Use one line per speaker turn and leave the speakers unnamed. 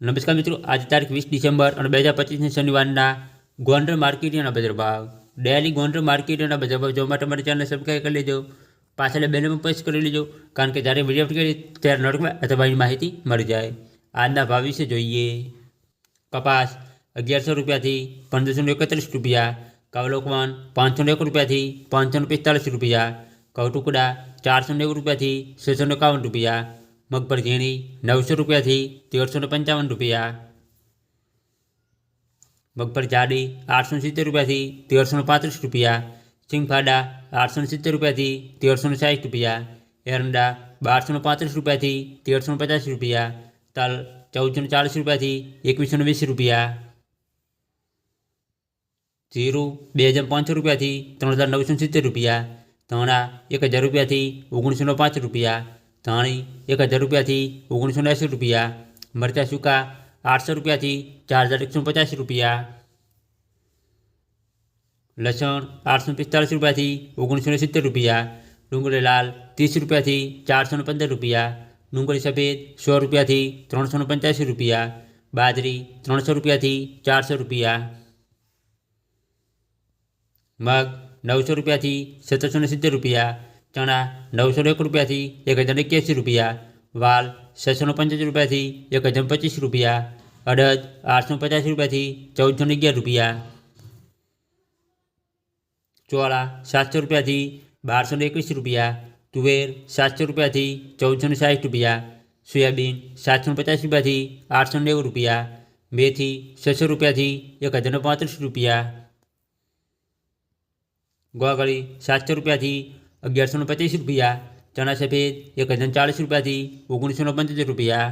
નમસ્કાર મિત્રો આજે તારીખ વીસ ડિસેમ્બર અને બે હજાર પચીસની શનિવારના ગોંડલ માર્કેટના બજાર ભાવ ડેલી ગોંડલ માર્કેટના બજાર ભાવ જોવા માટે મારી ચેનલ સબસ્ક્રાઈબ કરી લેજો પાછળ બેલમાં પ્રેસ કરી લેજો કારણ કે જ્યારે વિડીયો અપલોડ કરીએ ત્યારે નોટિફિકેશન અથવા એની માહિતી મળી જાય આજના ભાવ વિશે જોઈએ કપાસ અગિયારસો રૂપિયાથી પંદરસો એકત્રીસ રૂપિયા કવલોકવાન પાંચસો એક રૂપિયાથી પાંચસો પિસ્તાલીસ રૂપિયા કવટુકડા ચારસો નેવું રૂપિયાથી છસો એકાવન રૂપિયા મગફળી ઝીણી નવસો રૂપિયાથી તેરસો ને પંચાવન રૂપિયા મગફળી જાડી આઠસો સિત્તેર રૂપિયાથી તેરસો ને પાંત્રીસ રૂપિયા સિંગફાડા આઠસો ને સિત્તેર રૂપિયાથી તેરસો ને સાઠ રૂપિયા એરંડા બારસો ને પાંત્રીસ રૂપિયાથી તેરસો ને પચાસ રૂપિયા તલ ચૌદસો ને ચાલીસ રૂપિયાથી એકવીસો ને વીસ રૂપિયા જીરું બે હજાર પાંચસો રૂપિયાથી ત્રણ હજાર નવસો સિત્તેર રૂપિયા ધાણા એક હજાર રૂપિયાથી ઓગણીસો પાંચ રૂપિયા ધાણી એક હજાર રૂપિયાથી ઓગણીસો એંસી રૂપિયા મરચાં સૂકા આઠસો રૂપિયાથી ચાર હજાર એકસો પચાસ રૂપિયા લસણ આઠસો પિસ્તાલીસ રૂપિયાથી ઓગણીસો ને સિત્તેર રૂપિયા ડુંગળી લાલ ત્રીસ રૂપિયાથી ચારસો ને પંદર રૂપિયા ડુંગળી સફેદ સો રૂપિયાથી ત્રણસો ને પંચ્યાસી રૂપિયા બાજરી ત્રણસો રૂપિયાથી ચારસો રૂપિયા મગ નવસો રૂપિયાથી સત્તરસો ને સિત્તેર રૂપિયા ચણા નવસો એક રૂપિયાથી એક હજાર એક્યાસી રૂપિયા વાલ છસો પંચ્યાસી રૂપિયાથી એક હજાર પચીસ રૂપિયા અડદ આઠસો પચાસ રૂપિયાથી ચૌદસો ને અગિયાર રૂપિયા ચોળા સાતસો રૂપિયાથી બારસો ને એકવીસ રૂપિયા તુવેર સાતસો રૂપિયાથી ચૌદસો ને સાઠ રૂપિયા સોયાબીન સાતસો પચાસ રૂપિયાથી આઠસો નેવું રૂપિયા મેથી છસો રૂપિયાથી એક હજાર પાંત્રીસ રૂપિયા ગોગળી સાતસો રૂપિયાથી અગિયારસો પચીસ રૂપિયા ચણા સફેદ એક હજાર ચાલીસ રૂપિયાથી ઓગણીસો પંચોતેર રૂપિયા